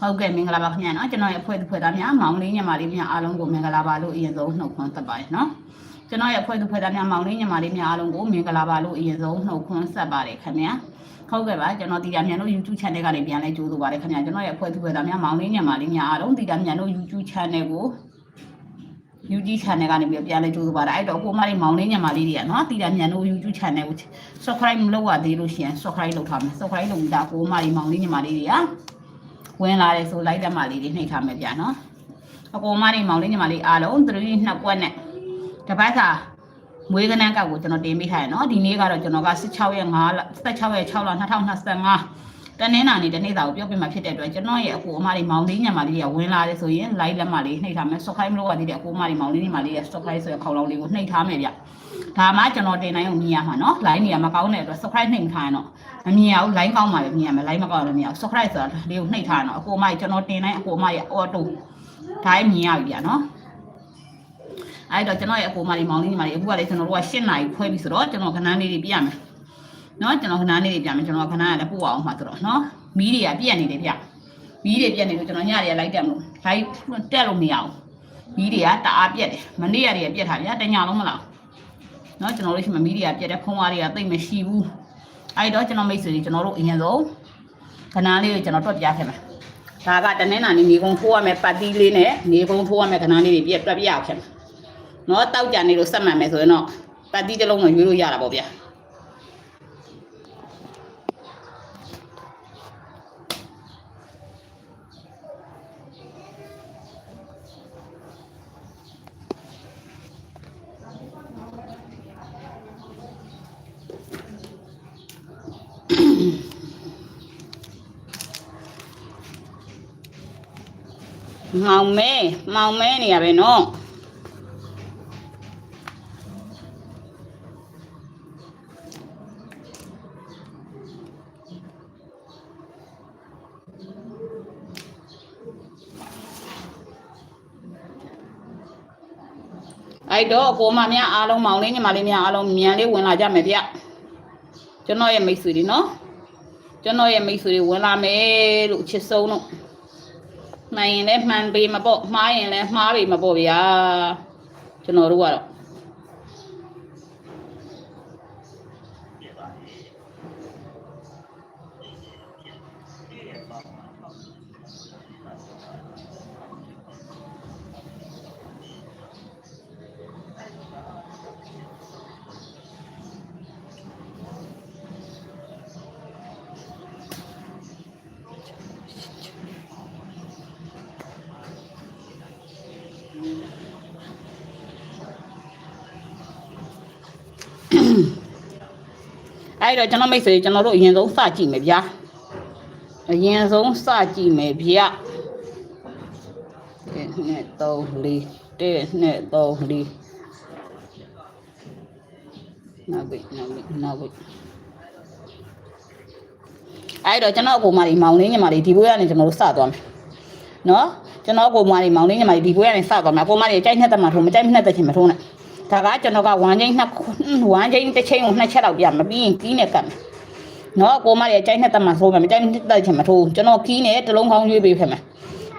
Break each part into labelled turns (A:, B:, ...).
A: ဟုတ်ကဲ့မင်္ဂလာပါခင်ဗျာနော်ကျွန်တော်ရဲ့အဖွဲ့သူဖွဲ့သားများမောင်လေးညီမလေးများအားလုံးကိုမင်္ဂလာပါလို့အရင်ဆုံးနှုတ်ခွန်းဆက်ပါတယ်နော်ကျွန်တော်ရဲ့အဖွဲ့သူဖွဲ့သားများမောင်လေးညီမလေးများအားလုံးကိုမင်္ဂလာပါလို့အရင်ဆုံးနှုတ်ခွန်းဆက်ပါတယ်ခင်ဗျာဟုတ်ကဲ့ပါကျွန်တော်တီတာမြန်တို့ YouTube channel ကနေပြန်လဲကြိုးဆိုပါတယ်ခင်ဗျာကျွန်တော်ရဲ့အဖွဲ့သူဖွဲ့သားများမောင်လေးညီမလေးများအားလုံးတီတာမြန်တို့ YouTube channel ကို YouTube channel ကနေပြီးပြန်လဲကြိုးဆိုပါတယ်အဲ့တော့ကိုမလေးမောင်လေးညီမလေးတွေကနော်တီတာမြန်တို့ YouTube channel ကို subscribe မလုပ်ရသေးလို့ရှိရင် subscribe လုပ်ထားမယ် subscribe လုပ်ပြီးသားကိုမလေးမောင်လေးညီမလေးတွေက ဝင်လာတယ်ဆိုလိုက်လက်မလေးတွေနှိပ်ထားမယ်ဗျာနော်အကောင်မလေးမောင်လေးညီမလေးအားလုံးသတိနှစ်ပွက်နဲ့တပတ်စာမွေးကနန်းကောက်ကိုကျွန်တော်တင်ပေးထားရနော်ဒီနေ့ကတော့ကျွန်တော်က16ရက်5လ16ရက်6လ2025တနင်္လာနေ့တနေ့စာကိုပြောပြမှာဖြစ်တဲ့အတွက်ကျွန်တော်ရဲ့အကိုအမလေးမောင်လေးညီမလေးတွေကဝင်လာတယ်ဆိုရင်လိုက်လက်မလေးနှိပ်ထားမယ် subscribe မလုပ်ရသေးတဲ့အကိုအမလေးမောင်လေးညီမလေးရဲ့ subscribe ဆိုတဲ့ခေါင်းလောင်းလေးကိုနှိပ်ထားမယ်ဗျ ဒါမှကျွန်တော်တင်နိုင်အောင်မြင်ရမှာနော် line နေရာမကောင်းတဲ့အတွက် subscribe နှိပ်ထားရင်တော့မမြင်ရဘူး line ကောင်းမှပဲမြင်ရမယ် line မကောင်းလည်းမမြင်ရဘူး subscribe ဆိုတာလေးကိုနှိပ်ထားရင်တော့အကိုအမကြီးကျွန်တော်တင်နိုင်အကိုအမရဲ့ auto ဒါမြင်ရပြီဗျာနော်အဲ့တော့ကျွန်တော်ရဲ့အကိုမလေးမောင်လေးညီမလေးအခုကလေကျွန်တော်တို့က၈နာရီခွဲပြီဆိုတော့ကျွန်တော်ခဏလေးတွေပြရမယ်နော်ကျွန်တော်ခဏလေးတွေပြမယ်ကျွန်တော်ခဏရလည်းပို့အောင်မှာဆိုတော့နော်မီးတွေကပြက်နေတယ်ဗျမီးတွေပြက်နေလို့ကျွန်တော်ညတွေကလိုက်တက်မလို့လိုက်တက်လို့မရအောင်မီးတွေကတအားပြက်တယ်မနေ့ကတွေကပြက်ထားဗျာတညလုံးမလား နော်ကျွန်တော်တို့ရှိမှမီးတွေကပြက်တယ်ဖုံးဝါးတွေကတိတ်မရှိဘူးအဲ့တော့ကျွန်တော်မိတ်ဆွေတွေကျွန်တော်တို့အရင်ဆုံးခဏလေးကိုကျွန်တော်တွက်ပြခဲ့မယ်ဒါကတနင်္လာနေ့နေကုန်းထိုးရမယ်ပတ်တီးလေးနဲ့နေကုန်းထိုးရမယ်ခဏလေးတွေပြက်တွက်ပြရခဲ့မယ်နော်တောက်ကြနေလို့စက်မှန်မယ်ဆိုရင်တော့ပတ်တိတစ်လုံးတော့ရွေးလို့ရတာပေါ့ဗျာ မောင်မဲမောင်မဲနေရပဲနော်အဲ့တော့အကိုမများအားလုံးမောင်လေးညီမလေးများအားလုံးမြန်လေးဝင်လာကြမယ်ဗျကျွန်တော်ရဲ့မိတ်ဆွေတွေနော်ကျွန်တော်ရဲ့မိတ်ဆွေတွေဝင်လာမယ်လို့ချစ်ဆုံးတော့ မှန်ရင်လည်းမှန်ပေမပေါ့မှားရင်လည်းမှားပေမပေါ့ဗျာကျွန်တော်တို့ကတော့ အဲ့တော့ကျွန်တော်မိတ်ဆွေတွေကျွန်တော်တို့အရင်ဆုံးစကြည့်မယ်ဗျာအရင်ဆုံးစကြည့်မယ်ဗျာ1 2 3 4 1 2 3 4နောက်ပြီနောက်ပြီနောက်ပြီအဲ့တော့ကျွန်တော်အကူမလေးမောင်လေးညီမလေးဒီဘွေကနေကျွန်တော်တို့စသွားမယ်နော်ကျွန်တော်အကူမလေးမောင်လေးညီမလေးဒီဘွေကနေစသွားမယ်အကူမလေးကြိုက်နှစ်သက်မှထိုးမကြိုက်နှစ်သက်ချင်မထိုးနဲ့ ဒါကကျွန်တော်ကဝမ်းချင်းနှစ်ဝမ်းချင်းတစ်ချိန်ကိုနှစ်ချက်တော့ပြမပြီးရင်ကီးနဲ့ကတ်မယ်နော်အကူမလေးကြိုက်နှစ်သက်မှထိုးမယ်မကြိုက်နှစ်သက်ချင်မထိုးကျွန်တော်ကီးနဲ့တစ်လုံးကောင်းရွေးပေးဖက်မယ်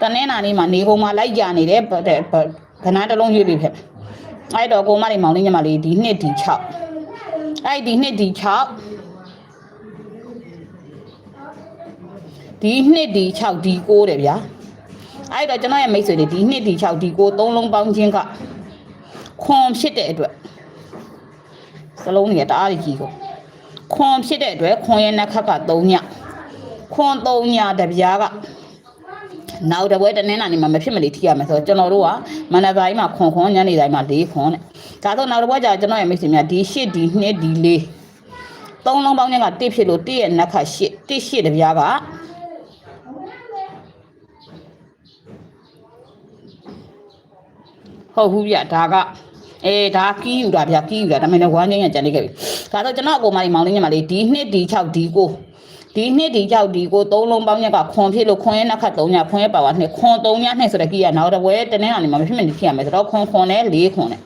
A: တနေ့နာနေ့မှာနေကုန်မှာလိုက်ကြနေတဲ့ခဏတစ်လုံးရွေးပေးဖက်မယ်အဲ့တော့အကူမလေးမောင်လေးညီမလေးဒီနှစ်ဒီ6အဲ့ဒီနှစ်ဒီ6ဒီနှစ်ဒီ6ဒီ9တယ်ဗျာအဲ့တော့ကျွန်တော်ရဲ့မိတ်ဆွေတွေဒီနှစ်ဒီ6ဒီ9သုံးလုံးပေါင်းခြင်းက ခွန်ဖြစ်တဲ့အတွက်စလုံးတွေကတအားကြီးကိုခွန်ဖြစ်တဲ့အတွက်ခွန်ရဲ့နှက်ခတ်က3ညခွန်3ညတပြားကနောက်တစ်ပွဲတနင်္လာနေ့မှာမဖြစ်မနေထိရမယ်ဆိုတော့ကျွန်တော်တို့ကမနက်ပိုင်းမှာခွန်ခွန်ညနေတိုင်းမှာ၄ခွန်တဲ့ဒါဆိုနောက်တစ်ပွဲကျကျွန်တော်ရဲ့မိတ်ဆွေများဒီ8ဒီ2ဒီ4သုံးလုံးပေါင်းခြင်းက1ဖြစ်လို့1ရဲ့နှက်ခတ်8 1 8တပြားကဟုတ်ဘူးဗျဒါက အေးဒါကီးယူတာဗျကီးယူတာဒါမှမဟုတ်ဝမ်းချင်းရကြံနေခဲ့ပြီဒါဆိုကျွန်တော်အကိုမလေးမောင်လေးညမလေးဒီနှစ်ဒီ6ဒီ9ဒီနှစ်ဒီ6ဒီ9သုံးလုံးပေါင်းချက်ကခွန်ဖြစ်လို့ခွန်ရဲ့နှက်ခတ်3ညခွန်ရဲ့ပါဝါနှစ်ခွန်3ညနှစ်ဆိုတဲ့ကီးရနောက်တော့ဝဲတနင်္လာနေ့မှာမဖြစ်မနေဖြစ်ရမယ်ဆိုတော့ခွန်ခွန်နဲ့4ခွန်နဲ့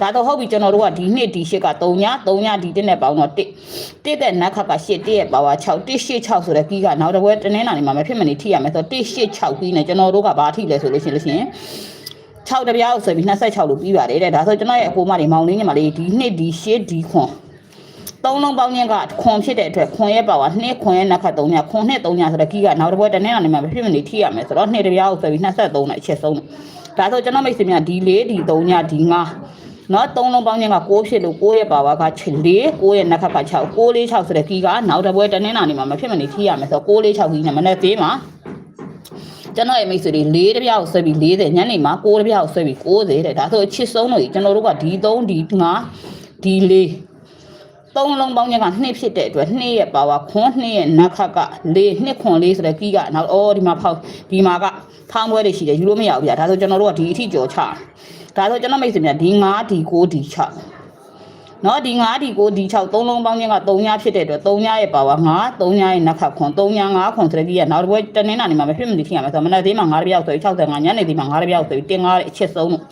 A: ဒါတော့ဟုတ်ပြီကျွန်တော်တို့ကဒီနှစ်ဒီရှစ်က3ည3ညဒီတစ်နဲ့ပေါင်းတော့1တစ်တဲ့နက်ခတ်က8တစ်ရဲ့ပါဝါ6 186ဆိုတဲ့ကီးကနောက်တစ်ပွဲတနင်္လာနေ့မှာမဖြစ်မနေထိရမယ်ဆိုတော့186ကီးနဲ့ကျွန်တော်တို့ကဘာထိလဲဆိုလို့ရှိရင်လို့ရှိရင် 6တပြားကိုဆိုပြီး26လို့ပြီးပါတယ်တဲ့ဒါဆိုကျွန်တော်ရဲ့အကိုမတွေမောင်လေးညီမလေးဒီနှစ်ဒီရှစ်ဒီခွန်သုံးလုံးပေါင်းခြင်းကခွန်ဖြစ်တဲ့အတွက်ခွန်ရဲ့ပါဝါနှစ်ခွန်ရဲ့နက်ခတ်3ညခွန်နှစ်3ညဆိုတဲ့ကီးကနောက်တစ်ပွဲတနင်္လာနေ့မှာမဖြစ်မနေထိရမယ်ဆိုတော့နှစ်တပြားကိုဆိုပြီး23နဲ့အချက်ဆုံးတယ်ဒါဆိုကျွန်တော်မိတ်ဆွေများဒီ4ဒီ3ညဒီ5နော်သုံးလုံးပေါင်းခြင်းက6ဖြစ်လို့6ရဲ့ပါဝါက4 6ရဲ့နက်ခတ်က6 6 4 6ဆိုတဲ့ကီးကနောက်တစ်ပွဲတနင်္လာနေ့မှာမဖြစ်မနေထိရမယ်ဆိုတော့6 4 6ကီးနဲ့မနေ့သေးမှာ ကျွန်တော်ရဲ့မိတ်ဆွေတွေ၄တပြားကိုဆွဲပြီး40ညနေမှာ6တပြားကိုဆွဲပြီး90တဲ့ဒါဆိုအချစ်ဆုံးလို့ကျွန်တော်တို့ကဒီ3ဒီ5ဒီ4သုံးလုံးပေါင်းခြင်းက2ဖြစ်တဲ့အတွက်2ရဲ့ပါဝါခွန်း2ရဲ့နက်ခတ်က4 2ခွန်4ဆိုတဲ့ကီးကနောက်အော်ဒီမှာဖောက်ဒီမှာကဖောင်းပွဲတွေရှိတယ်ယူလို့မရဘူးဗျာဒါဆိုကျွန်တော်တို့ကဒီအထိကြော်ချဒါဆိုကျွန်တော်မိတ်ဆွေများဒီ5ဒီ9ဒီ6 နော်ဒီ9ဒီ9ဒီ6သုံးလုံးပေါင်းခြင်းက3ညဖြစ်တဲ့အတွက်3ညရဲ့ပါဝါ9 3ညရဲ့နက်ခတ်ခွန်3ည5ခွန်ဆိုတဲ့ကီးကနောက်တစ်ပွဲတနင်္လာနေ့မှာမဖြစ်မနေဖြစ်ရမယ်ဆိုတော့မနက်သေးမှာ9တပြောက်ဆိုပြီး65ညနေသေးမှာ9တပြောက်ဆိုပြီးတင်9ရဲ့အချက်ဆုံးလို့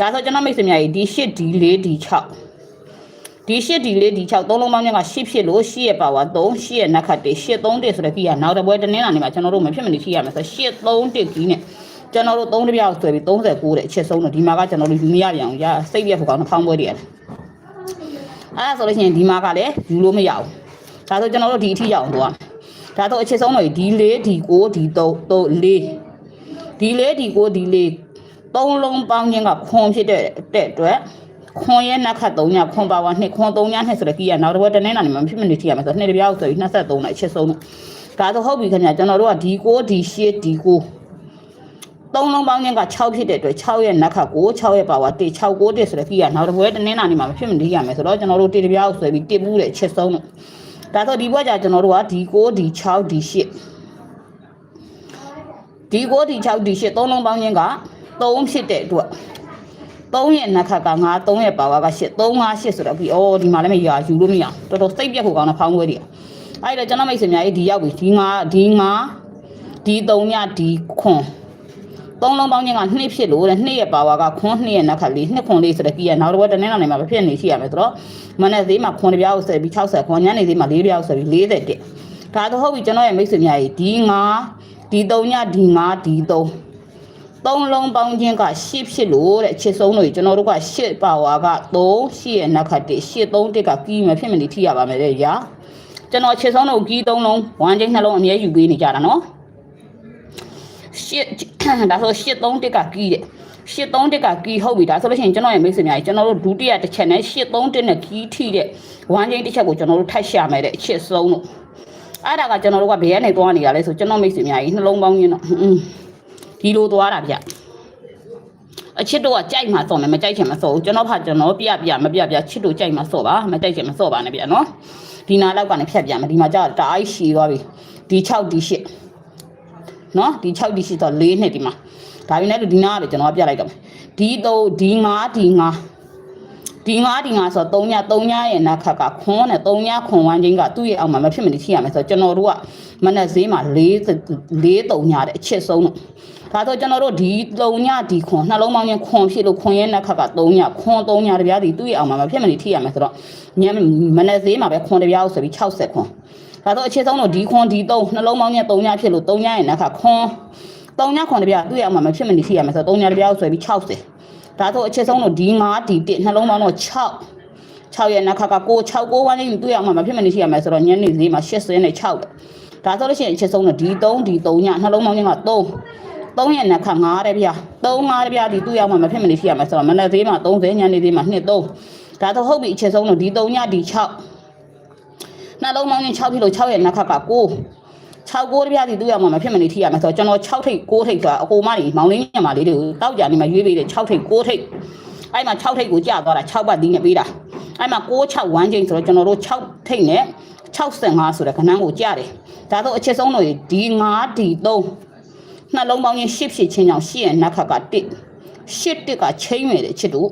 A: ဒါဆိုကျွန်တော်မိတ်ဆွေများဒီ8ဒီ4ဒီ6ဒီ8ဒီ4ဒီ6သုံးလုံးပေါင်းခြင်းက8ဖြစ်လို့8ရဲ့ပါဝါ3 8ရဲ့နက်ခတ်1 8 3 1ဆိုတဲ့ကီးကနောက်တစ်ပွဲတနင်္လာနေ့မှာကျွန်တော်တို့မဖြစ်မနေဖြစ်ရမယ်ဆိုတော့8 3 1ကီးနဲ့ကျွန်တော်တို့3တပြောက်ဆိုပြီး39တဲ့အချက်ဆုံးလို့ဒီမှာကကျွန်တော်တို့ယူမရပြန်အောင်ရစိတ်ပြက်ဖို့ကောင်းတဲ့ဖောင်းပွဲတွေရတယ် အဲ့ဒါဆိုလို့ရှိရင်ဒီမှာကလည်းယူလို့မရဘူးဒါဆိုကျွန်တော်တို့ဒီအထိရအောင်တော့ဒါတော့အချက်ဆုံးတော့ဒီ4ဒီ9ဒီ3 3 4ဒီ4ဒီ9ဒီ4သုံးလုံးပေါင်းခြင်းကခွန်ဖြစ်တဲ့တဲ့အတွက်ခွန်ရဲ့နက်ခတ်3ညခွန်ပါဝါ2ခွန်3ည2ဆိုတဲ့ကီးကနောက်တစ်ဘက်တနင်္လာနေ့မှာဖြစ်မနေထိရမယ်ဆိုတော့နှစ်တပြားဆိုပြီး23နဲ့အချက်ဆုံးတော့ဒါဆိုဟုတ်ပြီခင်ဗျာကျွန်တော်တို့ကဒီ9ဒီ10ဒီ9 သုံးလုံးပေါင်းခြင်းက6ဖြစ်တဲ့အတွက်6ရဲ့နက်ခတ်ကို6ရဲ့ပါဝါ1 6 9တက်ဆိုတဲ့ကီးကနောက်တစ်ဘက်တနင်္လာနေ့မှာဖြစ်မနေထိရမယ်ဆိုတော့ကျွန်တော်တို့တေတပြားကိုဆွဲပြီးတစ်ဘူးတဲ့အချက်ဆုံးတော့ဒါဆိုဒီဘက်ကျကျွန်တော်တို့ကဒီ9ဒီ6ဒီ10ဒီ9ဒီ6ဒီ10သုံးလုံးပေါင်းခြင်းက3ဖြစ်တဲ့အတွက်3ရဲ့နက်ခတ်က9 3ရဲ့ပါဝါက8 3 5 8ဆိုတော့ပြီးအော်ဒီမှာလည်းမရယူလို့မရတော်တော်စိတ်ပြက်ဖို့ကောင်းတဲ့ဖောင်းခွဲတွေအဲ့တော့ကျွန်တော်မိတ်ဆွေများကြီးဒီရောက်ပြီဒီ9ဒီ9ဒီ3ညဒီခွန် သုံးလုံးပေါင်းခြင်းက2ဖြစ်လို့တဲ့2ရဲ့ပါဝါကခွန်း2ရဲ့နက်ခတ်လေး2ခွန်လေးဆိုတဲ့ကြီးရနောက်တစ်ဘက်တနင်္လာနေ့မှာဖြစ်နေရှိရမယ်ဆိုတော့မနေ့သေးမှာခွန်တစ်ပြားကိုဆက်ပြီး60ခွန်ညနေသေးမှာ4ပြားကိုဆက်ပြီး40တက်ဒါတော့ဟုတ်ပြီကျွန်တော်ရဲ့မိတ်ဆွေများကြီးဒီ9ဒီ3ညဒီ9ဒီ3သုံးလုံးပေါင်းခြင်းက8ဖြစ်လို့တဲ့ချစ်ဆုံးလို့ကျွန်တော်တို့က8ပါဝါက3 8ရဲ့နက်ခတ်1 8 3တက်ကကီးမဖြစ်မနေထိရပါမယ်တဲ့ညာကျွန်တော်ချစ်ဆုံးလို့ကီး3လုံးဝမ်းချင်းနှလုံးအမြဲယူပေးနေကြတာနော် ရှစ်ဒါဆိုရှစ်3တက်ကကီးတဲ့ရှစ်3တက်ကကီးဟုတ်ပြီဒါဆိုလို့ရှိရင်ကျွန်တော်ရဲ့မိတ်ဆွေများကြီးကျွန်တော်တို့ဒုတိယတစ်ချက်နဲ့ရှစ်3တက်နဲ့ကီးထိတဲ့ဝမ်းချင်းတစ်ချက်ကိုကျွန်တော်တို့ထပ်ရှာမယ်တဲ့အချစ်ဆုံးလို့အဲ့ဒါကကျွန်တော်တို့ကဘယ်ကနေသွားနေတာလဲဆိုကျွန်တော်မိတ်ဆွေများကြီးနှလုံးပေါင်းရင်းတော့ဒီလိုသွားတာဗျအချစ်တို့ကကြိုက်မှစော်မယ်မကြိုက်ချင်မစော်ဘူးကျွန်တော်ဖာကျွန်တော်ပြပြမပြပြချစ်တို့ကြိုက်မှစော်ပါမကြိုက်ချင်မစော်ပါနဲ့ဗျနော်ဒီနာလောက်ကနေဖြတ်ပြမယ်ဒီမှာကြာတအားရှည်သွားပြီဒီ6ဒီ8 နော်ဒီ6ဒီ8တော့4နှစ်ဒီမှာဒါပေမဲ့ဒီနာကလည်းကျွန်တော်ပြလိုက်တော့မယ်ဒီ3ဒီ5ဒီ5ဒီ9ဒီ9ဆိုတော့3ည3ညရဲ့နက်ခတ်ကခွန်းနဲ့3ညခွန်ဝမ်းချင်းကသူ့ရဲ့အောက်မှာမဖြစ်မနေရှိရမယ်ဆိုတော့ကျွန်တော်တို့ကမနက်ဈေးမှာ4 4 3ညတဲ့အချစ်ဆုံးတော့ဒါဆိုကျွန်တော်တို့ဒီ3ညဒီခွန်နှလုံးပေါင်းချင်းခွန်ဖြစ်လို့ခွန်ရဲ့နက်ခတ်က3ညခွန်3ညတပြားဒီသူ့ရဲ့အောက်မှာမဖြစ်မနေထိရမယ်ဆိုတော့ညမနက်ဈေးမှာပဲခွန်တပြားကိုဆိုပြီး60ခွန် ဒါဆိုအချစ်ဆုံးတော့ဒီခွန်ဒီ3နှလုံးပေါင်းချင်း3ညဖြစ်လို့3ညရဲ့နက်ခတ်ခွန်3ညခွန်တပြားသူ့ရဲ့အောက်မှာမဖြစ်မနေထိရမယ်ဆိုတော့3ညတပြားကိုဆိုပြီး60ဒါဆိုအချက်ဆုံးတော့ဒီ9ဒီ1နှလုံးပေါင်းတော့6 6ရဲ့နောက်ခါက6 6 9ဝန်းလေးတွေ့အောင်မဖြစ်မနေရှိရမယ်ဆိုတော့ညနေဈေးမှာ80နဲ့6ဒါဆိုလို့ရှိရင်အချက်ဆုံးတော့ဒီ3ဒီ3ညနှလုံးပေါင်းချင်းက3 3ရဲ့နောက်ခါ9တဲ့ဗျာ3 5တဲ့ဗျာဒီတွေ့အောင်မဖြစ်မနေရှိရမယ်ဆိုတော့မနက်ဈေးမှာ30ညနေဈေးမှာ2 3ဒါဆိုဟုတ်ပြီအချက်ဆုံးတော့ဒီ3ညဒီ6 နှလုံးပေါင်းချင်း6ဖြစ်လို့6ရဲ့နောက်ခါက9 6ကိုတပြားစီသူ့ရမှာမဖြစ်မနေထိရမယ်ဆိုတော့ကျွန်တော်6ထိပ်6ထိပ်ဆိုတာအကိုမကြီးမောင်လေးညမလေးတွေကိုတောက်ကြနေမှာရွေးပေးတယ်6ထိပ်6ထိပ်အဲ့မှာ6ထိပ်ကိုကြာသွားတာ6ပတ်သီးနဲ့ပေးတာအဲ့မှာ6 6 1ချိန်ဆိုတော့ကျွန်တော်တို့6ထိပ်နဲ့65ဆိုတဲ့ခဏန်းကိုကြာတယ်ဒါတော့အချက်ဆုံးလို့ဒီ9ဒီ3နှလုံးပေါင်းချင်း10ဖြစ်ချင်းကြောင့်10ရဲ့နက်ခတ်က1 10တစ်ကချိန်မယ်တဲ့ချစ်တို့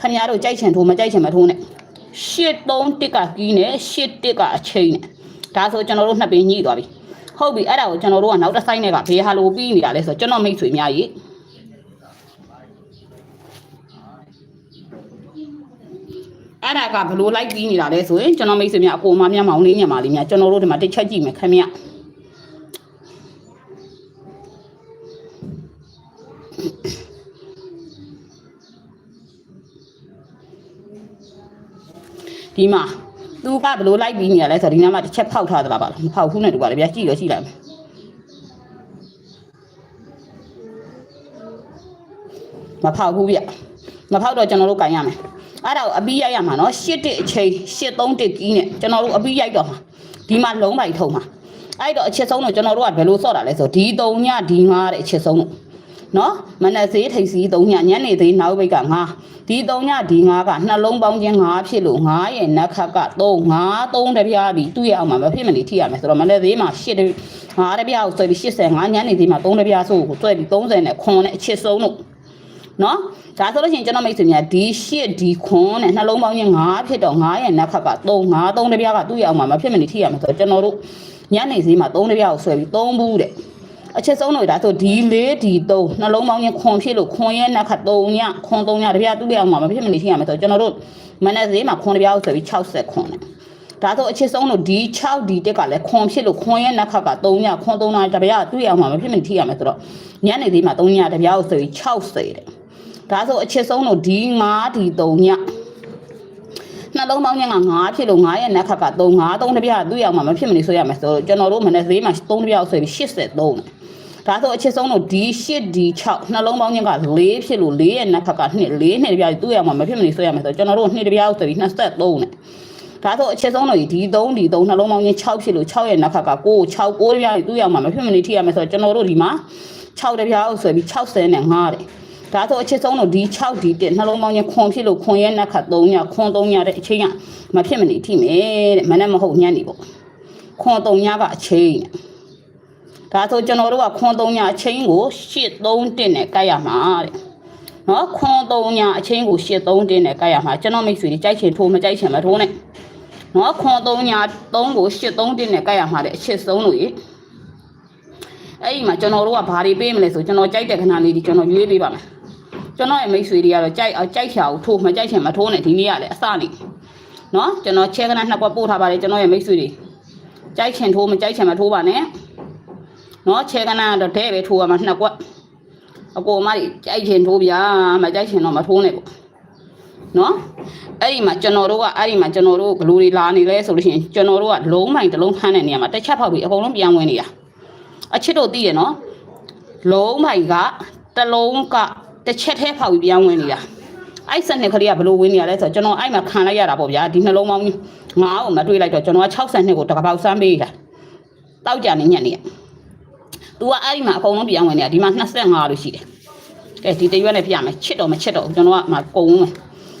A: ခင်ဗျားတို့ကြိုက်ချင်ထိုးမကြိုက်ချင်မထိုးနဲ့ 10 3တစ်ကကီးနဲ့10တစ်ကအချိန်နဲ့ဒါဆိုကျွန်တော်တို့နှစ်ပင်ညှိသွားပြီဟုတ်ပြီအဲ့ဒါကိုကျွန်တော်တို့ကနောက်တစ်ဆိုင်နဲ့ကဘေးဟာလိုပြီးနေတာလဲဆိုတော့ကျွန်တော်မိတ်ဆွေများကြီးအဲ့ဒါကဘလို့လိုက်ပြီးနေတာလဲဆိုရင်ကျွန်တော်မိတ်ဆွေများအပေါ်မှာများမောင်လေးညမာလေးများကျွန်တော်တို့ဒီမှာတစ်ချက်ကြည့်မယ်ခင်ဗျ ဒီမှာသူကဘလို့လိုက်ပြီးနေရလဲဆိုတော့ဒီနားမှာတစ်ချက်ဖောက်ထားသလားပါလားမဖောက်ဘူးနဲ့တူပါလေဗျာကြည့်ရောကြည့်လိုက်မယ်မဖောက်ဘူးဗျမဖောက်တော့ကျွန်တော်တို့ကန်ရမယ်အဲ့ဒါကိုအပြီးရိုက်ရမှာနော်ရှစ်တစ်အချိန်ရှစ်သုံးတစ်ကီးနဲ့ကျွန်တော်တို့အပြီးရိုက်တော့မှာဒီမှာလုံးပိုက်ထုံမှာအဲ့တော့အချက်ဆုံးတော့ကျွန်တော်တို့ကဘယ်လိုစော့တာလဲဆိုဒီ3ညဒီ9တဲ့အချက်ဆုံးတော့ နော်မနက်စေးထိပ်စီး3ညညနေသေးနောက်ဘိတ်က9ဒီ3ညဒီ9ကနှလုံးပေါင်းခြင်း9ဖြစ်လို့9ရဲ့နက်ခတ်က3 9 3တပြားပြီးသူ့ရဲ့အောက်မှာမဖြစ်မနေထိရမယ်ဆိုတော့မနက်သေးမှာ8တ9တပြားကိုဆွဲပြီး85ညနေသေးမှာ3တပြားဆိုကိုဆွဲပြီး30နဲ့ခွန်နဲ့အချက်ဆုံးတော့နော်ဒါဆိုလို့ရှိရင်ကျွန်တော်မိတ်ဆွေများဒီရှစ်ဒီခွန်းနဲ့နှလုံးပေါင်းချင်း9ဖြစ်တော့9ရဲ့နက်ခတ်က3 9 3တပြားကသူ့ရအောင်မှာမဖြစ်မနေထိရမယ်ဆိုတော့ကျွန်တော်တို့ညနေဈေးမှာ3တပြားကိုဆွဲပြီး3ဘူးတဲ့ အချက်ဆုံးလို့ဒါဆိုဒီ4ဒီ3နှလုံးပေါင်းချင်းခွန်ဖြစ်လို့ခွန်ရဲ့နက်ခတ်3ညခွန်3ညတပြားသူ့ရအောင်မှာမဖြစ်မနေထိရမယ်ဆိုတော့ကျွန်တော်တို့မနက်ဈေးမှာခွန်တပြားကိုဆွဲပြီး60ခွန်နဲ့ဒါဆိုအချစ်ဆုံးလို့ဒီ6ဒီတက်ကလည်းခွန်ဖြစ်လို့ခွန်ရဲ့နက်ခတ်က3ညခွန်3ညတပြားသူ့ရအောင်မှာမဖြစ်မနေထိရမယ်ဆိုတော့ညနေဈေးမှာ3ညတပြားကိုဆွဲပြီး60တဲ့ဒါဆိုအချစ်ဆုံးလို့ဒီ9ဒီ3ညနှလုံးပေါင်းချင်းက9ဖြစ်လို့9ရဲ့နက်ခတ်က3 9 3တပြားသူ့ရောက်မှာမဖြစ်မနေဆိုရမယ်ဆိုတော့ကျွန်တော်တို့မနေ့ဈေးမှာ3တပြားဆွဲပြီး83 ဒါဆိုအချစ်ဆုံးလို့ဒီ8ဒီ6နှလုံးပေါင်းချင်းက4ဖြစ်လို့4ရဲ့နက်ခတ်က2 4နှစ်တပြားသူ့ရောက်မှာမဖြစ်မနေဆိုရမယ်ဆိုတော့ကျွန်တော်တို့2တပြားဆွဲပြီး23နဲ့ဒါဆိုအချက်ဆုံးလို့ဒီ3ဒီ3နှလုံးပေါင်းချင်း6ဖြစ်လို့6ရဲ့နက်ခတ်က9 6 9တပြားသူ့ရောက်မှာမဖြစ်မနေထိရမယ်ဆိုတော့ကျွန်တော်တို့ဒီမှာ6တပြားကိုဆွဲပြီး60နဲ့5တယ်ဒါဆိုအချစ်ဆုံးလို့ဒီ6ဒီ1နှလုံးပေါင်းချင်းခွန်ဖြစ်လို့ခွန်ရဲ့နက်ခတ်3ညခွန်3ညတဲ့အချိန်ကမဖြစ်မနေထိမယ်တဲ့မနဲ့မဟုတ်ညံ့နေပေါ့ခွန်3ညကအချိန်တဲ့ ဒါဆိုကျွန်တော်တို့ကခွန်3ညအချိန်ကို8 3 1နဲ့ကတ်ရမှာတဲ့နော်ခွန်3ညအချိန်ကို8 3 1နဲ့ကတ်ရမှာကျွန်တော်မိတ်ဆွေတွေကြိုက်ချင်ထိုးမကြိုက်ချင်မထိုးနဲ့နော်ခွန်3ည3ကို8 3 1နဲ့ကတ်ရမှာတဲ့အချစ်ဆုံးလို့ရေအဲ့ဒီမှာကျွန်တော်တို့ကဘာတွေပေးမလဲဆိုကျွန်တော်ကြိုက်တဲ့ခဏလေးဒီကျွန်တော်ရွေးပေးပါမယ်ကျွန်တော်ရဲ့မိတ်ဆွေတွေကတော့ကြိုက်အောင်ကြိုက်ချာကိုထိုးမကြိုက်ချင်မထိုးနဲ့ဒီနေ့ကလည်းအစနေနော်ကျွန်တော်ချဲကနနှစ်ကွက်ပို့ထားပါတယ်ကျွန်တော်ရဲ့မိတ်ဆွေတွေကြိုက်ချင်ထိုးမကြိုက်ချင်မထိုးပါနဲ့ နော်ချဲကနကတော့ဒဲပဲထိုးရမှာနှစ်ကွက်အကိုမကြီးကြိုက်ချင်ထိုးဗျာမကြိုက်ချင်တော့မထိုးနဲ့ပေါ့နော်အဲ့ဒီမှာကျွန်တော်တို့ကအဲ့ဒီမှာကျွန်တော်တို့ဘလူတွေလာနေလဲဆိုလို့ရှိရင်ကျွန်တော်တို့ကလုံးမိုင်တစ်လုံးဖမ်းတဲ့နေရာမှာတစ်ချက်ဖောက်ပြီးအကုန်လုံးပြန်ဝင်နေတာအချစ်တို့သိရနော်လုံးမိုင်ကတစ်လုံးကတစ်ချက်သေးဖောက်ပြီးပြောင်းဝင်နေတာအဲ့စက်နှစ်ခလေးကဘလို့ဝင်နေရလဲဆိုတော့ကျွန်တော်အဲ့မှာခံလိုက်ရတာပေါ့ဗျာဒီနှလုံးပေါင်းငါးကိုမတွေ့လိုက်တော့ကျွန်တော်က60နှစ်ကိုတစ်ကပောက်စမ်းပေးတာတောက်ကြနေညက်နေရ။ तू ကအဲ့ဒီမှာအကုန်လုံးပြောင်းဝင်နေတာဒီမှာ25လို့ရှိတယ်။ကဲဒီတရွက်နဲ့ပြရမယ်ချစ်တော့မချစ်တော့ဘူးကျွန်တော်ကမှကုံမယ်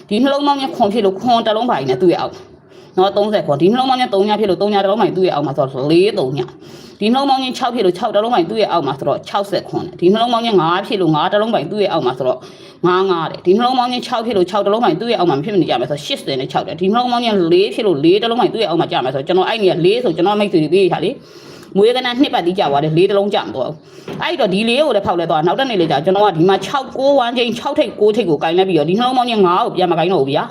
A: ဒီနှလုံးပေါင်းခွန်ဖြစ်လို့ခွန်တစ်လုံးပါရင်လည်းသူ့ရဲ့အောက်နော်30ခွန်ဒီနှလုံးပေါင်း3ညဖြစ်လို့3ညတစ်လုံးပါရင်သူ့ရဲ့အောက်မှာဆိုတော့4 3ညဒီနှလုံးပေါင်းချင်း6ဖြစ်လို့6တလုံးပိုင်သူ့ရဲ့အောက်မှာဆိုတော့60ခွန်တယ်ဒီနှလုံးပေါင်းချင်း9ဖြစ်လို့9တလုံးပိုင်သူ့ရဲ့အောက်မှာဆိုတော့9 9တယ်ဒီနှလုံးပေါင်းချင်း6ဖြစ်လို့6တလုံးပိုင်သူ့ရဲ့အောက်မှာမဖြစ်မနေကြမယ်ဆိုတော့80နဲ့6တယ်ဒီနှလုံးပေါင်းချင်း4ဖြစ်လို့4တလုံးပိုင်သူ့ရဲ့အောက်မှာကြမယ်ဆိုတော့ကျွန်တော်အဲ့နေ4ဆိုကျွန်တော်မိတ်ဆွေတွေပြေးထားလေ မွေးကနနှစ်ပတ်တိကြသွားတယ်4တလုံးကြမတော့အဲ့တော့ဒီလေးကိုလည်းဖောက်လဲသွားနောက်တစ်နေ့လေးကြာကျွန်တော်ကဒီမှာ6 9ဝမ်းချင်း6ထိပ်6ထိပ်ကိုကင်လိုက်ပြီးတော့ဒီနှလုံးပေါင်းချင်း9ကိုပြန်မကင်တော့ဘူးဗျာ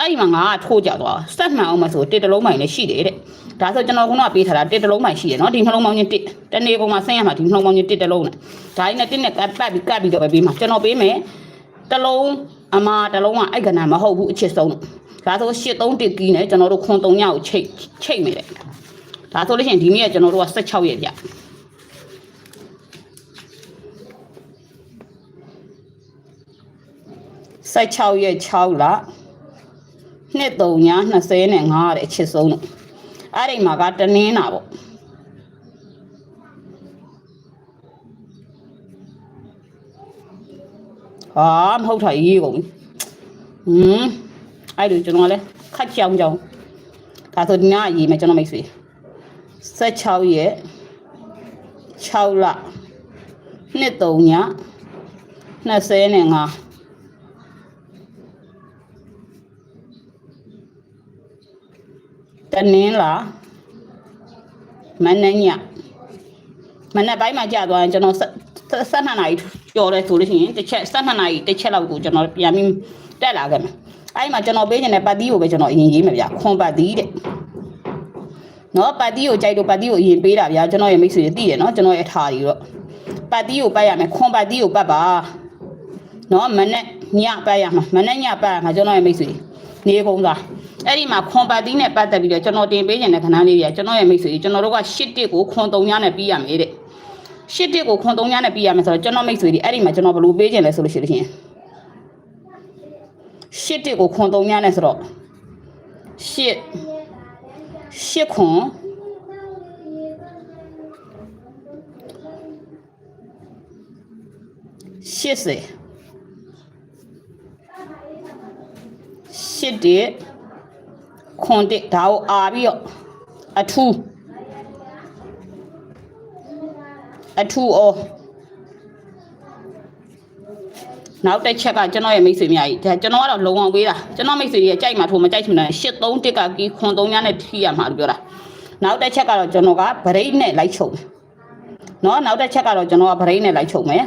A: အဲ့ဒီမှာငါကထိုးကြသွားစက်မှန်အောင်မဆိုတစ်တလုံးပိုင်လည်းရှိတယ်တဲ့ဒါဆိုကျွန်တော်ကပေးထားတာတစ်တလုံးပိုင်ရှိတယ်နော်ဒီနှလုံးပေါင်းချင်းတစ်တနေ့ပုံမှာဆင်းရမှာဒီနှလုံးပေါင်းချင်းတစ်တလုံးနဲ့ဒါကြီးနဲ့တစ်နဲ့ကတ်ပတ်ပြီးကတ်ပြီးတော့ပဲပေးမှာကျွန်တော်ပေးမယ်တလုံးအမာတလုံးကအဲ့ကဏ္ဍမဟုတ်ဘူးအချစ်ဆုံးဒါဆိုရှစ်သုံးတစ်ကီးနဲ့ကျွန်တော်တို့ခွန်3ညကိုချိတ်ချိတ်မယ်တဲ့ ဒါဆိုလို့ရှိရင်ဒီနေ့ကကျွန်တော်တို့က16ရက်ပြ16ရက်6လနှစ်3ည20နဲ့5တဲ့အချစ်ဆုံးလို့အဲ့ဒီမှာကတနင်းတာပေါ့ဟာမဟုတ်တာရေးကုန်ပြီဟွန်းအဲ့လိုကျွန်တော်လည်းခတ်ကြောင်ကြောင်ဒါဆိုဒီညရေးမယ်ကျွန်တော်မိတ်ဆွေ 16ရက်6လနှစ်3ည20နဲ့5တနင်းလာမနေ့ညမနေ့ပိုင်းမှာကြာသွားရင်ကျွန်တော်12နာရီကျော်လဲဆိုလို့ရှိရင်တစ်ချက်12နာရီတစ်ချက်လောက်ကိုကျွန်တော်ပြန်ပြီးတက်လာခဲ့မယ်အဲ့ဒီမှာကျွန်တော်ပေးခြင်းတဲ့ပတ်တီးကိုပဲကျွန်တော်အရင်ရေးမယ်ဗျခွန်ပတ်တီးတဲ့ နော်ပတ်တီးကိုကြိုက်လို့ပတ်တီးကိုအရင်ပေးတာဗျာကျွန်တော်ရဲ့မိတ်ဆွေတွေသိတယ်နော်ကျွန်တော်ရဲ့အထာတွေတော့ပတ်တီးကိုပတ်ရမယ်ခွန်ပတ်တီးကိုပတ်ပါနော်မနဲ့ညပတ်ရမှာမနဲ့ညပတ်ရမှာကျွန်တော်ရဲ့မိတ်ဆွေနေကုန်သားအဲ့ဒီမှာခွန်ပတ်တီးနဲ့ပတ်သက်ပြီးတော့ကျွန်တော်တင်ပေးခြင်းတဲ့ခဏလေးတွေကကျွန်တော်ရဲ့မိတ်ဆွေကျွန်တော်တို့ကရှစ်တစ်ကိုခွန်၃ညနဲ့ပြီးရမယ်တဲ့ရှစ်တစ်ကိုခွန်၃ညနဲ့ပြီးရမယ်ဆိုတော့ကျွန်တော်မိတ်ဆွေတွေအဲ့ဒီမှာကျွန်တော်ဘယ်လိုပေးခြင်းလဲဆိုလို့ရှိလို့ရှိရင်ရှစ်တစ်ကိုခွန်သုံးညနဲ့ဆိုတော့ရှစ် ရှစ်ခွန်ရှစ်စေရှစ်တစ်ခွန်တစ်ဒါကိုအာပြီးတော့အထူးအထူးအော် နောက်တစ်ချက်ကကျွန်တော်ရဲ့မိတ်ဆွေများကြီးဒါကျွန်တော်ကတော့လုံအောင်ပေးတာကျွန်တော်မိတ်ဆွေကြီးကြိုက်မှထိုးမကြိုက်ချင်တယ်ရှစ်3တစ်ကကီခွန်3ညနဲ့ထိရမှာလို့ပြောတာနောက်တစ်ချက်ကတော့ကျွန်တော်ကဗရိတ်နဲ့လိုက်ချုပ်မယ်နော်နောက်တစ်ချက်ကတော့ကျွန်တော်ကဗရိတ်နဲ့လိုက်ချုပ်မယ်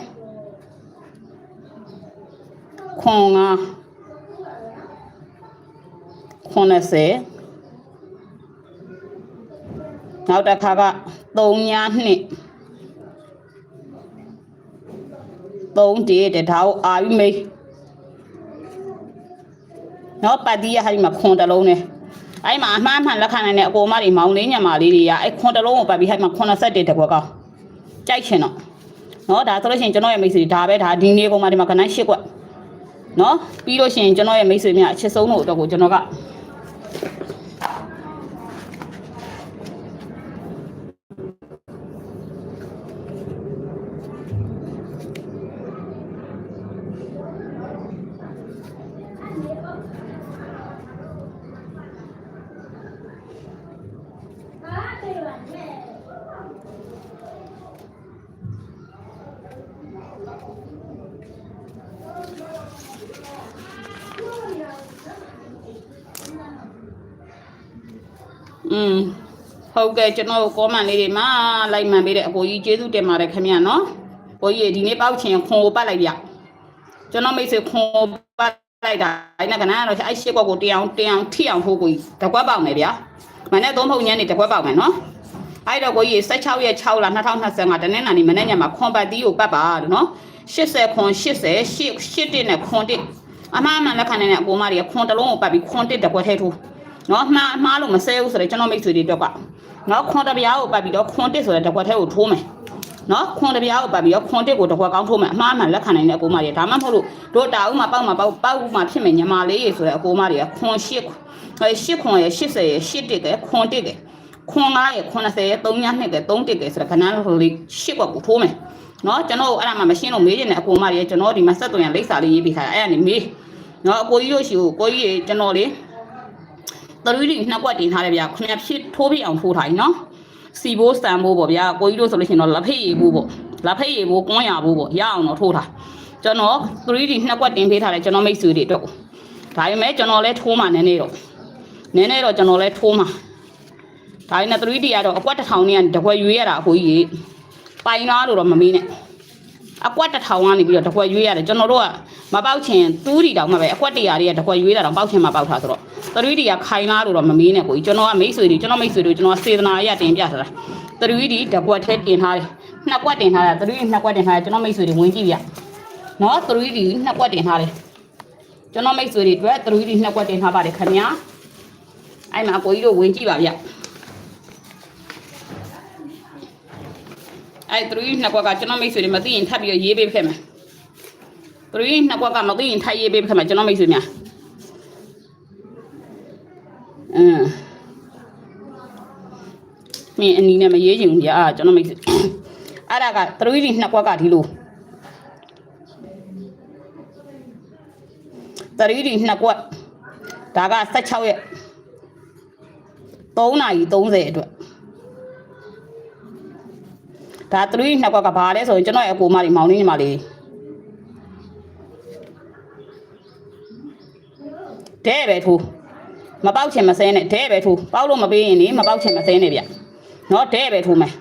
A: ခွန်ငါခွန်30နောက်တစ်ခါက3ညနှ စ်သုံးတည်းတဲ့ဒါကိုအာပြီးမိတ်နော်ပတ်တီးရဟာဒီမှာခွန်တစ်လုံးနဲ့အဲ့မှာအမှားမှန်လက်ခံနိုင်တဲ့အကိုမတွေမောင်လေးညမာလေးတွေကအဲ့ခွန်တစ်လုံးကိုပတ်ပြီးဟဲ့မှာ87တကွက်ကောင်းကြိုက်ချင်တော့နော်ဒါဆိုလို့ရှိရင်ကျွန်တော်ရဲ့မိတ်ဆွေဒါပဲဒါဒီနေ့ကောင်မဒီမှာကနန်း၈ကွက်နော်ပြီးလို့ရှိရင်ကျွန်တော်ရဲ့မိတ်ဆွေများအချစ်ဆုံးတို့အတွက်ကိုကျွန်တော်က ဟုတ်ကဲ့ကျွန်တော်တို့ comment လေးတွေမှာလိုက်မှန်ပေးတဲ့အကိုကြီးကျေးဇူးတင်ပါတယ်ခင်ဗျာနော်ကိုကြီးဒီနေ့ပောက်ချင်ခွန်ကိုပတ်လိုက်ပြကျွန်တော်မိတ်ဆွေခွန်ကိုပတ်လိုက်တာအဲ့နဲ့ကနန်းကတော့အဲ့ရှစ်ကွက်ကိုတင်အောင်တင်အောင်ထိအောင်ထိုးကိုကြီးတကွက်ပေါက်မယ်ဗျာမနေ့သုံးဖုတ်ညနေတကွက်ပေါက်မယ်နော်အဲ့တော့ကိုကြီး16ရက်6လ2025တနင်္လာနေ့မနေ့ညမှာခွန်ပတ်တီးကိုပတ်ပါနော်80ခွန်80 8 8တစ်နဲ့ခွန်တစ်အမှားမှန်လက်ခံနေတဲ့အကိုမတွေကခွန်တစ်လုံးကိုပတ်ပြီးခွန်တစ်တကွက်ထဲထိုး နော်မှားမှားလို့မဆဲဘူးဆိုတော့ကျွန်တော်မိတ်ဆွေတွေတော့ကနော်ခွန်တပြားကိုပတ်ပြီးတော့ခွန်တစ်ဆိုတဲ့တစ်ခွက်ထဲကိုထိုးမယ်နော်ခွန်တပြားကိုပတ်ပြီးတော့ခွန်တစ်ကိုတစ်ခွက်ကောင်းထိုးမယ်အမှားမှန်လက်ခံနိုင်တဲ့အကိုမတွေဒါမှမဟုတ်လို့တို့တာဦးမှာပေါက်မှာပေါက်ပေါက်မှာဖြစ်မယ်ညီမလေးရေဆိုတဲ့အကိုမတွေကခွန်ရှစ်အဲရှစ်ခွန်ရ80ရရှစ်တစ်ကခွန်တစ်ကခွန်9ရ90ရ3ညနှစ်က3တစ်ကဆိုတဲ့ခဏလေးရှစ်ကွက်ကိုထိုးမယ်နော်ကျွန်တော်အဲ့ဒါမှမရှင်းလို့မေးနေတဲ့အကိုမတွေကျွန်တော်ဒီမှာဆက်သွင်းရလိပ်စာလေးရေးပေးထားအဲ့ဒါနေမေးနော်အကိုကြီးတို့ရှိကိုကိုကြီးရေကျွန်တော်လေး သရီရီနှစ်ကွက်တင်ထားတယ်ဗျာခုနှစ်ဖြစ်ထိုးပြအောင်ထိုးထားပြီနော်စီဘိုးစတန်ဘိုးပေါ့ဗျာကိုကြီးတို့ဆိုလို့ရှိရင်တော့လက်ဖိတ်ရည်ဘိုးပေါ့လက်ဖိတ်ရည်ဘိုးကွန်းရဘိုးပေါ့ရအောင်တော့ထိုးထားကျွန်တော် 3D နှစ်ကွက်တင်ပေးထားတယ်ကျွန်တော်မိတ်ဆွေတွေအတွက်ဒါပေမဲ့ကျွန်တော်လည်းထိုးမှနည်းနည်းတော့နည်းနည်းတော့ကျွန်တော်လည်းထိုးမှဒါပေမဲ့ 3D ကတော့အကွက်တစ်ထောင်နဲ့တကွက်ရွေးရတာအကိုကြီးကြီးပိုင်လားလို့တော့မမေးနဲ့ အကွက်တစ်ထောင်ကနေပြီးတော့တကွက်ရွေးရတယ်ကျွန်တော်တို့ကမပေါက်ချင်တူးတီတောင်မှပဲအကွက်တရာတွေကတကွက်ရွေးတာတော့ပေါက်ချင်မှပေါက်တာဆိုတော့သရီဒီကခိုင်လားလို့တော့မမေးနဲ့ကိုကြီးကျွန်တော်ကမိတ်ဆွေတွေကျွန်တော်မိတ်ဆွေတွေကျွန်တော်စေတနာရတင်ပြထားတာသရီဒီတကွက်ထဲတင်ထားတယ်နှစ်ကွက်တင်ထားတာသရီဒီနှစ်ကွက်တင်ထားတယ်ကျွန်တော်မိတ်ဆွေတွေဝင်ကြည့်ပြနော်သရီဒီနှစ်ကွက်တင်ထားတယ်ကျွန်တော်မိတ်ဆွေတွေအတွက်သရီဒီနှစ်ကွက်တင်ထားပါတယ်ခင်ဗျာအဲ့မှာကိုကြီးတို့ဝင်ကြည့်ပါဗျ အဲ့သရီဒီနှစ်ကွက်ကကျွန်တော်မိတ်ဆွေတွေမသိရင်ထပ်ပြီးတော့ရေးပေးခဲ့မယ်သရီဒီနှစ်ကွက်ကမသိရင်ထပ်ရေးပေးခဲ့မယ်ကျွန်တော်မိတ်ဆွေများအင်းမင်းအနီးနဲ့မရေးချင်ဘူးကြာအာကျွန်တော်မိတ်ဆွေအဲ့ဒါက3 D နှစ်ကွက်ကဒီလို3 D နှစ်ကွက်ဒါက16ရက်3နာရီ30အတွက် ဒါ3 D နှစ်ကွက်ကဘာလဲဆိုရင်ကျွန်တော်ရဲ့အကူမတွေမောင်လေးညီမလေးတဲ့ပဲထိုးမပေါက်ချင်မစဲနဲ့ဒဲပဲထိုးပေါက်လို့မပေးရင်လေမပေါက်ချင်မစဲနဲ့ဗျနော်ဒဲပဲထိုးမယ်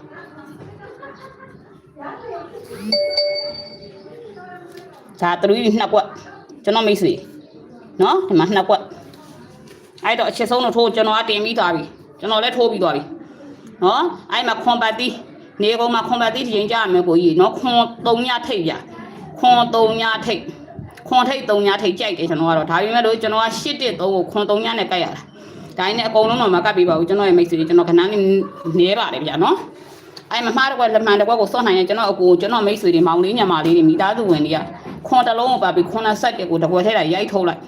A: ဒါ3နှစ်ကွက်ကျွန်တော်မိတ်ဆွေနော်ဒီမှာနှစ်ကွက်အဲ့တော့အချက်ဆုံးတော့ထိုးကျွန်တော်ကတင်ပြီးသွားပြီကျွန်တော်လည်းထိုးပြီးသွားပြီနော်အဲ့မှာခွန်ပတ်တီး နေကုန်မှာခွန်ပတ်တီးရင်ကြရမယ်ကိုကြီးနော်ခွန်၃ညထိတ်ပြခွန်၃ညထိတ်ခွန်ထိတ်၃ညထိတ်ကြိုက်တယ်ကျွန်တော်ကတော့ဒါပေမဲ့လို့ကျွန်တော်က၈တစ်၃ကိုခွန်၃ညနဲ့ကြိုက်ရတာဒါနဲ့အကုန်လုံးတော့မကပ်ပြီးပါဘူးကျွန်တော်ရဲ့မိတ်ဆွေတွေကျွန်တော်ခဏလေးနေပါတယ်ဗျာနော်အဲ့မမှားတော့လက်မှန်တော့ကိုစော့နိုင်ရင်ကျွန်တော်အကိုကျွန်တော်မိတ်ဆွေတွေမောင်လေးညမလေးတွေမိသားစုဝင်တွေကခွန်တလုံးကိုပါပြီးခွန်နဲ့ဆက်တဲ့ကိုတကွယ်ထဲတာရိုက်ထုတ်လိုက်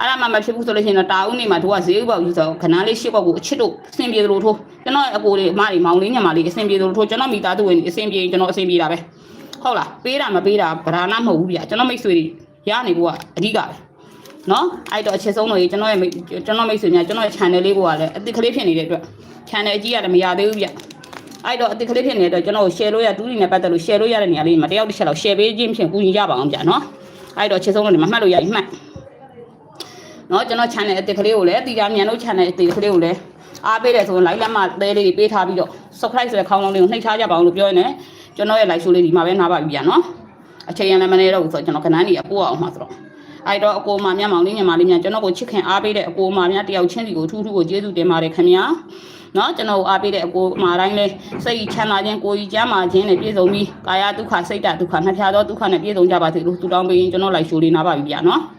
A: အဲ့ဒါမှမဖြစ်ဘူးဆိုလို့ရှိရင်တော့တာဦးနေမှာတို့ကဈေးဥပယူဆိုခဏလေးရှစ်ကွက်ကိုအချစ်တို့အဆင်ပြေသလိုထိုးကျွန်တော်အကိုတွေအမတွေမောင်လေးညမလေးအဆင်ပြေသလိုထိုးကျွန်တော်မိသားစုဝင်တွေအဆင်ပြေကျွန်တော်အဆင်ပြေတာပဲဟုတ်လားပေးတာမပေးတာဗราဏမဟုတ်ဘူးဗျကျွန်တော်မိတ်ဆွေတွေရနေဖို့ကအဓိကပဲနော်အဲ့တော့အချက်ဆုံးလို့ကျွန်တော်ရဲ့ကျွန်တော်မိတ်ဆွေများကျွန်တော်ရဲ့ channel လေးကိုကလည်းအသစ်ကလေးဖြစ်နေတဲ့အတွက် channel အကြီးရတယ်မရသေးဘူးဗျအဲ့တော့အတိတ်ကလေးဖြစ်နေတဲ့အတွက်ကျွန်တော် share လို့ရတူးနေနဲ့ပတ်သက်လို့ share လို့ရတဲ့နေရာလေးမှာတယောက်တစ်ချက်လောက် share ပေးခြင်းဖြင့်ကူညီကြပါအောင်ဗျာနော်အဲ့တော့ချစ်ဆုံးလို့ဒီမှာမှတ်လို့ရရင်မှတ် နော်ကျွန်တော် channel အသစ်ကလေးကိုလည်းတီတာမြန်တို့ channel အသစ်ကလေးကိုလည်းအားပေးတယ်ဆိုရင် like လက်မသေးလေးတွေပေးထားပြီးတော့ subscribe ဆိုတဲ့ခေါင်းလုံးလေးကိုနှိပ်ထားကြပါအောင်လို့ပြောရနေကျွန်တော်ရဲ့ live show လေးဒီမှာပဲနားပါပြီဗျာနော်အချိန်ရလည်းမနေတော့ဘူးဆိုတော့ကျွန်တော်ခဏနေအပို့အောင်မှာဆိုတော့အဲ့တော့အကိုမများမောင်လေးညီမလေးများကျွန်တော်ကိုချစ်ခင်အားပေးတဲ့အကိုမများတယောက်ချင်းစီကိုထူးထူးကိုကျေးဇူးတင်ပါတယ်ခင်ဗျာနော်ကျွန်တော်အားပေးတဲ့အကိုအမတိုင်းလဲစိတ်ချမ်းသာခြင်းကိုယ်ကြီးကျမ်းမာခြင်းနဲ့ပြည့်စုံပြီးကာယဒုက္ခစိတ်တဒုက္ခနှစ်ဖြာသောဒုက္ခနဲ့ပြည့်စုံကြပါစေလို့ဆုတောင်းပေးရင်ကျွန်တော်လိုက်ရှိုးလေးနားပါပြီဗျာနော်